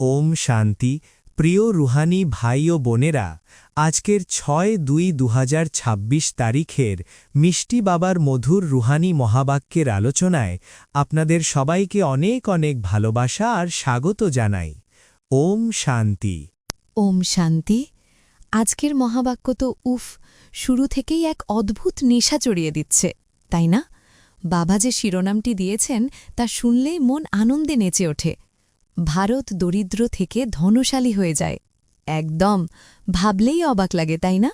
ওম শান্তি। প্রিয় রুহানি ভাই ও বোনেরা, আজকের ছয় দুই দু তারিখের মিষ্টি বাবার মধুর রুহানি মহাবাক্যের আলোচনায় আপনাদের সবাইকে অনেক অনেক ভালোবাসা আর স্বাগত জানাই। ওম শান্তি। ওম শান্তি। আজকের মহাবাক্য তো উফ, শুরু থেকেই এক অদ্ভুত নেশা চড়িয়ে দিচ্ছে, তাই না? বাবা যে শিরোনামটি দিয়েছেন, তা শুনলেই মন আনন্দে নেচে ওঠে। ভারত দরিদ্র থেকে ধনশালী হয়ে যায়। একদম, ভাবলেই অবাক লাগে, তাই না?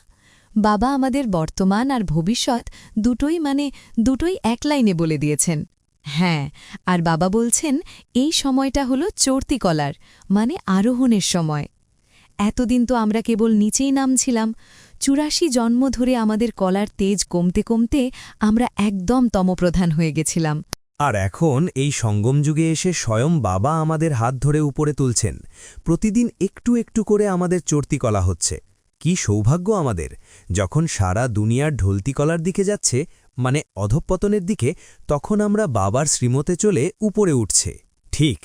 বাবা আমাদের বর্তমান আর ভবিষ্যৎ দুটোই মানে দুটোই এক লাইনে বলে দিয়েছেন। হ্যাঁ আর বাবা বলছেন, এই সময়টা হলো চর্তি কলার মানে আরোহণের সময়। এতদিন তো আমরা কেবল নিচেই নামছিলাম। চুরাশি জন্ম ধরে আমাদের কলার তেজ কমতে কমতে আমরা একদম তমপ্রধান হয়ে গেছিলাম। আর এখন এই সঙ্গম যুগে এসে স্বয়ং বাবা আমাদের হাত ধরে উপরে তুলছেন। প্রতিদিন একটু একটু করে আমাদের চর্তি কলা হচ্ছে। কি সৌভাগ্য আমাদের, যখন সারা দুনিয়ার ঢলতিকলার দিকে যাচ্ছে মানে অধঃপতনের দিকে, তখন আমরা বাবার শ্রীমতে চলে উপরে উঠছে। ঠিক,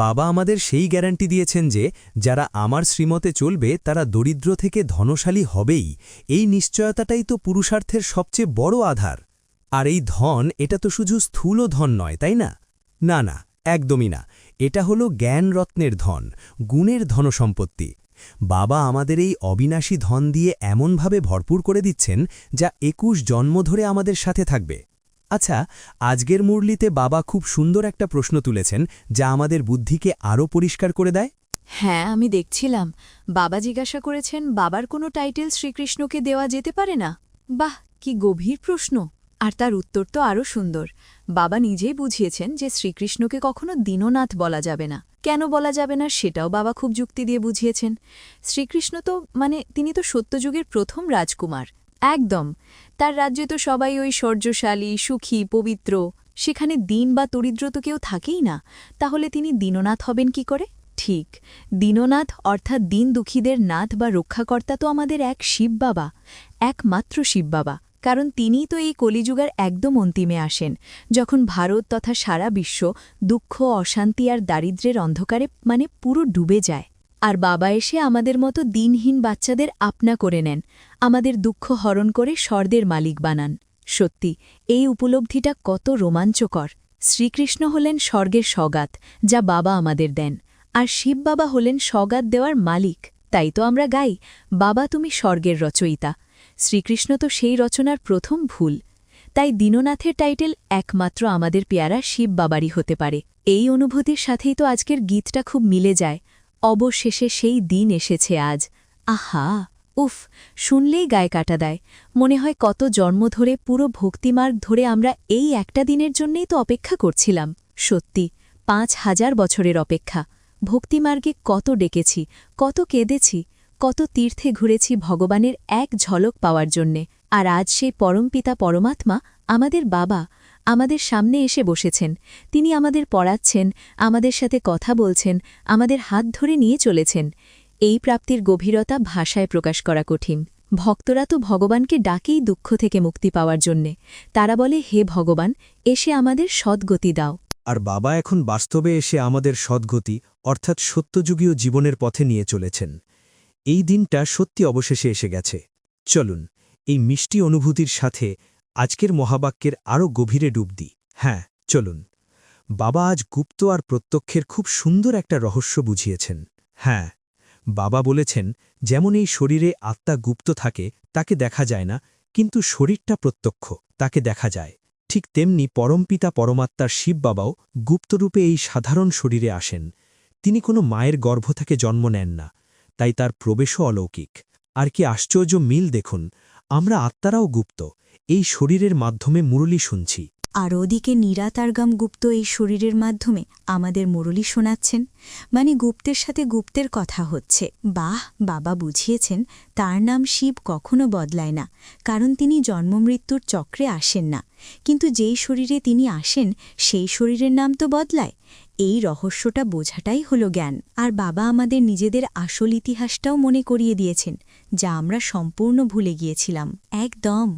বাবা আমাদের সেই গ্যারান্টি দিয়েছেন যে, যারা আমার শ্রীমতে চলবে, তারা দরিদ্র থেকে ধনশালী হবেই। এই নিশ্চয়তাটাই তো পুরুষার্থের সবচেয়ে বড় আধার। আর এই ধন, এটা তো শুধু স্থূল ধন নয়, তাই না? না না, একদমই না। এটা হলো জ্ঞান রত্নের ধন, গুণের ধনসম্পত্তি। বাবা আমাদের এই অবিনাশী ধন দিয়ে এমনভাবে ভরপুর করে দিচ্ছেন, যা একুশ জন্ম ধরে আমাদের সাথে থাকবে। আচ্ছা আজকের মুরলিতে বাবা খুব সুন্দর একটা প্রশ্ন তুলেছেন, যা আমাদের বুদ্ধিকে আরও পরিষ্কার করে দেয়। হ্যাঁ আমি দেখছিলাম। বাবা জিজ্ঞাসা করেছেন, বাবার কোনো টাইটেল শ্রীকৃষ্ণকে দেওয়া যেতে পারে না? বাহ, কি গভীর প্রশ্ন। আর তার উত্তর তো আরও সুন্দর। বাবা নিজেই বুঝিয়েছেন যে শ্রীকৃষ্ণকে কখনো দীননাথ বলা যাবে না। কেন বলা যাবে না সেটাও বাবা খুব যুক্তি দিয়ে বুঝিয়েছেন। শ্রীকৃষ্ণ তো মানে তিনি তো সত্যযুগের প্রথম রাজকুমার। একদম। তার রাজ্যে তো সবাই ওই শৌর্যশালী, সুখী, পবিত্র। সেখানে দিন বা দরিদ্র তো কেউ থাকেই না। তাহলে তিনি দীননাথ হবেন কি করে? ঠিক। দীননাথ অর্থাৎ দিন দুঃখীদের নাথ বা রক্ষাকর্তা তো আমাদের এক শিব বাবা। একমাত্র শিব বাবা। কারণ তিনিই তো এই কলিযুগার একদম অন্তিমে আসেন, যখন ভারত তথা সারা বিশ্ব দুঃখ, অশান্তি আর দারিদ্র্যের অন্ধকারে মানে পুরো ডুবে যায়। আর বাবা এসে আমাদের মতো দিনহীন বাচ্চাদের আপনা করে নেন, আমাদের দুঃখ হরণ করে স্বর্দের মালিক বানান। সত্যি, এই উপলব্ধিটা কত রোমাঞ্চকর। শ্রীকৃষ্ণ হলেন স্বর্গের সগাত, যা বাবা আমাদের দেন, আর শিব বাবা হলেন সগাত দেওয়ার মালিক। তাই তো আমরা গাই, বাবা তুমি স্বর্গের রচয়িতা, শ্রীকৃষ্ণ তো সেই রচনার প্রথম ভুল। তাই দীননাথের টাইটেল একমাত্র আমাদের পেয়ারা শিব বাবারই হতে পারে। এই অনুভূতির সাথেই তো আজকের গীতটা খুব মিলে যায়। অবশেষে সেই দিন এসেছে আজ। আহা! উফ! শুনলেই গায়ে কাটা দেয়। মনে হয় কত জন্ম ধরে পুরো ভক্তিমার্গ ধরে আমরা এই একটা দিনের জন্যেই তো অপেক্ষা করছিলাম। সত্যি, পাঁচ হাজার বছরের অপেক্ষা। ভক্তিমার্গে কত ডেকেছি, কত কেঁদেছি, কত তীর্থে ঘুরেছি ভগবানের এক ঝলক পাওয়ার জন্যে। আর আজ সেই পরমপিতা পরমাত্মা আমাদের বাবা, আমাদের সামনে এসে বসেছেন। তিনি আমাদের পড়াচ্ছেন, আমাদের সাথে কথা বলছেন, আমাদের হাত ধরে নিয়ে চলেছেন। এই প্রাপ্তির গভীরতা ভাষায় প্রকাশ করা কঠিন। ভক্তরা তো ভগবানকে ডাকেই দুঃখ থেকে মুক্তি পাওয়ার জন্যে। তারা বলে, হে ভগবান, এসে আমাদের সদ্গতি দাও। আর বাবা এখন বাস্তবে এসে আমাদের সদ্গতি, অর্থাৎ সত্যযুগীয় জীবনের পথে নিয়ে চলেছেন। এই দিনটা সত্যি অবশেষে এসে গেছে। চলুন, এই মিষ্টি অনুভূতির সাথে আজকের মহাবাক্যের আরও গভীরে ডুব দিই। হ্যাঁ চলুন। বাবা আজ গুপ্ত আর প্রত্যক্ষের খুব সুন্দর একটা রহস্য বুঝিয়েছেন। হ্যাঁ বাবা বলেছেন, যেমন এই শরীরে আত্মা গুপ্ত থাকে, তাকে দেখা যায় না, কিন্তু শরীরটা প্রত্যক্ষ, তাকে দেখা যায়। ঠিক তেমনি পরমপিতা পরমাত্মার শিব বাবাও গুপ্তরূপে এই সাধারণ শরীরে আসেন। তিনি কোনো মায়ের গর্ভ থেকে জন্ম নেন না, তাই তার প্রবেশও অলৌকিক। আর কি আশ্চর্য মিল দেখুন, আমরা আত্মারাও গুপ্ত, এই শরীরের মাধ্যমে মুরলি শুনছি। আর ওদিকে নিরাতারগাম গুপ্ত এই শরীরের মাধ্যমে আমাদের মুরলি শোনাচ্ছেন। মানে গুপ্তের সাথে গুপ্তের কথা হচ্ছে। বাহ, বাবা বুঝিয়েছেন, তার নাম শিব কখনো বদলায় না, কারণ তিনি জন্মমৃত্যুর চক্রে আসেন না। কিন্তু যেই শরীরে তিনি আসেন, সেই শরীরের নাম তো বদলায়। এই রহস্যটা বোঝাটাই হলো জ্ঞান। আর বাবা আমাদের নিজেদের আসল ইতিহাসটাও মনে করিয়ে দিয়েছেন, যা আমরা সম্পূর্ণ ভুলে গিয়েছিলাম। একদম!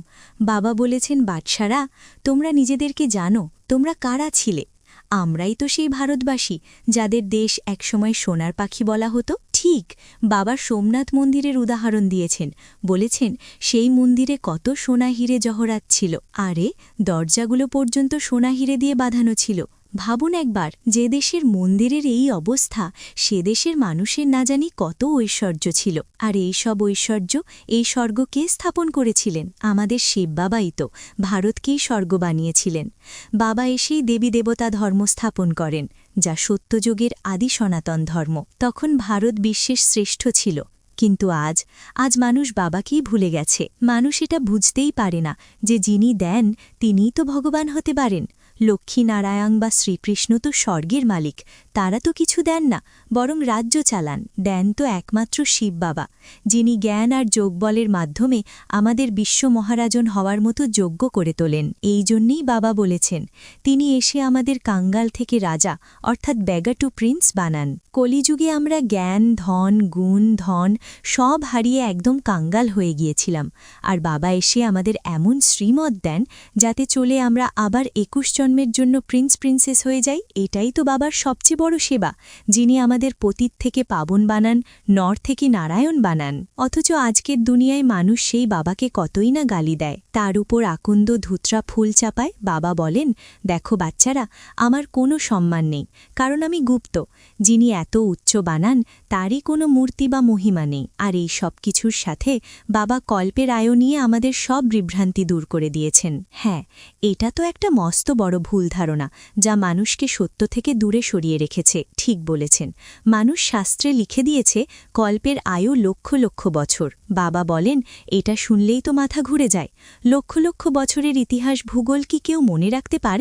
বাবা বলেছেন, বাদশারা, তোমরা নিজেদেরকে জানো, তোমরা কারা ছিলে? আমরাই তো সেই ভারতবাসী, যাদের দেশ একসময় সোনার পাখি বলা হতো। ঠিক! বাবা সোমনাথ মন্দিরের উদাহরণ দিয়েছেন, বলেছেন, সেই মন্দিরে কত সোনা হিরে জহরাত ছিল। আরে, দরজাগুলো পর্যন্ত সোনা হিরে দিয়ে বাঁধানো ছিল। ভাবুন একবার, যে দেশের মন্দিরের এই অবস্থা, সে দেশের মানুষের না জানি কত ঐশ্বর্য ছিল। আর এই সব ঐশ্বর্য এই স্বর্গ কে স্থাপন করেছিলেন, আমাদের শিব বাবাই তো, ভারতকেই স্বর্গ বানিয়েছিলেন। বাবা এসেই দেবী দেবতা ধর্ম স্থাপন করেন, যা সত্যযুগের আদি সনাতন ধর্ম। তখন ভারত বিশ্বের শ্রেষ্ঠ ছিল। কিন্তু আজ আজ মানুষ বাবাকেই ভুলে গেছে। মানুষ এটা বুঝতেই পারে না যে যিনি দেন, তিনিই তো ভগবান হতে পারেন। লক্ষ্মীনারায়ণ বা শ্রীকৃষ্ণ তো স্বর্গের মালিক তারা তো কিছু দেন না। বরং রাজ্য চালান। দেন তো একমাত্র শিব বাবা, যিনি জ্ঞান আর যোগবলের মাধ্যমে আমাদের বিশ্ব মহারাজন হওয়ার মতো যোগ্য করে তোলেন। এই জন্যেই বাবা বলেছেন, তিনি এসে আমাদের কাঙ্গাল থেকে রাজা, অর্থাৎ ব্যাগাটু প্রিন্স বানান। কলিযুগে আমরা জ্ঞান, ধন, গুণ, ধন সব হারিয়ে একদম কাঙ্গাল হয়ে গিয়েছিলাম। আর বাবা এসে আমাদের এমন শ্রীমত দেন, যাতে চলে আমরা আবার একুশ জন্মের জন্য প্রিন্স, প্রিন্সেস হয়ে যাই, এটাই তো বাবার সবচেয়ে বড় সেবা, যিনি আমাদের পতীত থেকে পাবন বানান, নর থেকে নারায়ণ বানান। অথচ আজকের দুনিয়ায় মানুষ সেই বাবাকে কতই না গালি দেয়। তার উপর আকন্দ ধুতরা ফুল চাপায় বাবা বলেন, দেখো বাচ্চারা, আমার কোনো সম্মান নেই, কারণ আমি গুপ্ত। যিনি এত উচ্চ বানান, তারই কোনো মূর্তি বা মহিমা নেই। আর এই সব কিছুর সাথে বাবা কল্পের আয় নিয়ে আমাদের সব বিভ্রান্তি দূর করে দিয়েছেন। হ্যাঁ এটা তো একটা মস্ত বড় ভুল ধারণা, যা মানুষকে সত্য থেকে দূরে সরিয়ে রেখেছে। ঠিক বলেছেন। মানুষ শাস্ত্রে লিখে দিয়েছে, কল্পের আয়ু লক্ষ লক্ষ বছর। বাবা বলেন, এটা শুনলেই তো মাথা ঘুরে যায়। লক্ষ লক্ষ বছরের ইতিহাস ভূগোল কি কেউ মনে রাখতে পারে?